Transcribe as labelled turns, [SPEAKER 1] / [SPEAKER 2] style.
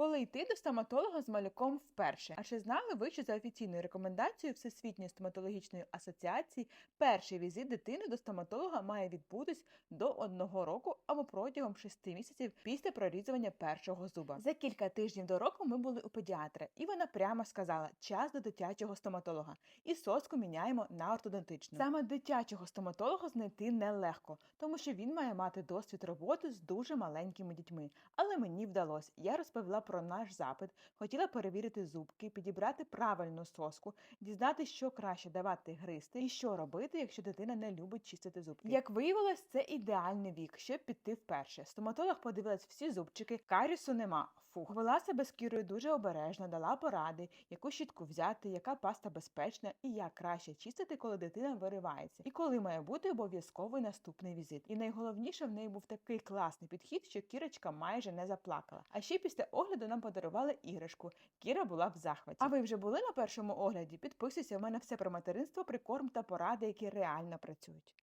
[SPEAKER 1] Коли йти до стоматолога з малюком вперше? А чи знали ви, що за офіційною рекомендацією Всесвітньої стоматологічної асоціації перший візит дитини до стоматолога має відбутись до одного року або протягом шести місяців після прорізування першого зуба? За кілька тижнів до року ми були у педіатра, і вона прямо сказала: час до дитячого стоматолога. І соску міняємо на ортодонтичну. Саме дитячого стоматолога знайти нелегко, тому що він має мати досвід роботи з дуже маленькими дітьми. Але мені вдалося. Я розповіла про наш запит, хотіла перевірити зубки, підібрати правильну соску, дізнати, що краще давати гристи і що робити, якщо дитина не любить чистити зубки. Як виявилось, це ідеальний вік, щоб піти вперше. Стоматолог подивилась всі зубчики, карісу нема. Фух, вела себе з кірою дуже обережно, дала поради, яку щітку взяти, яка паста безпечна і як краще чистити, коли дитина виривається, і коли має бути обов'язковий наступний візит. І найголовніше в неї був такий класний підхід, що кірочка майже не заплакала. А ще після огляду нам подарували іграшку. Кіра була в захваті. А ви вже були на першому огляді? Підписуйся, у мене все про материнство, прикорм та поради, які реально працюють.